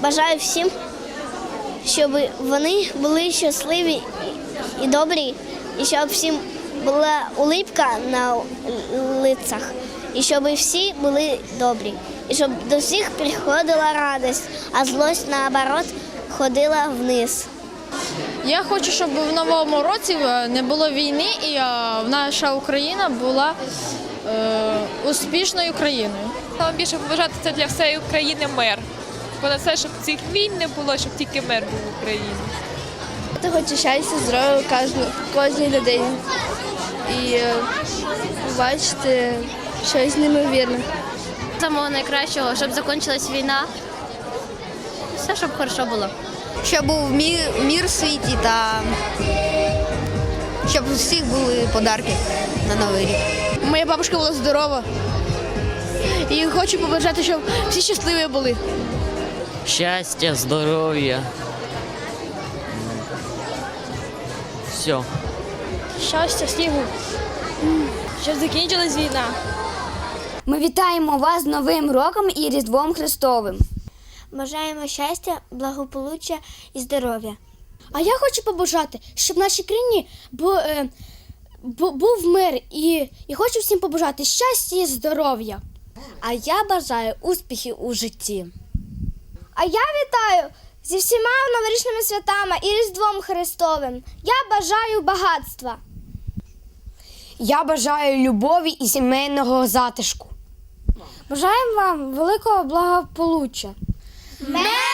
бажаю всім, щоб вони були щасливі і- добрі, і щоб всім була улипка на лицях, і щоб всі були добрі, і щоб до всіх приходила радість, а злость наоборот ходила вниз. Я хочу, щоб в новому році е, не було війни і е, наша Україна була е, успішною країною. Більше побажати це для всієї України мир. Понад все, щоб цих війн не було, щоб тільки мир був в Україні. Я хочу щастя, здоров'я кожну, кожній людині. І е, побачити щось неймовірне. Самого найкращого, щоб закінчилась війна. Все, щоб хорошо було. щоб був мір, мір в світі та щоб у всіх були подарки на новий рік. Моя бабушка була здорова. І хочу побажати, щоб всі щасливі були. Щастя, здоров'я. Все. Щастя, снігу. Щоб закінчилась війна. Ми вітаємо вас з Новим роком і Різдвом Христовим. Бажаємо щастя, благополуччя і здоров'я. А я хочу побажати, щоб в нашій країні бу, е, бу- був мир і, і хочу всім побажати щастя і здоров'я. А я бажаю успіхів у житті. А я вітаю зі всіма новорічними святами і Різдвом Христовим. Я бажаю багатства. Я бажаю любові і сімейного затишку. Бажаємо вам великого благополуччя. Christmas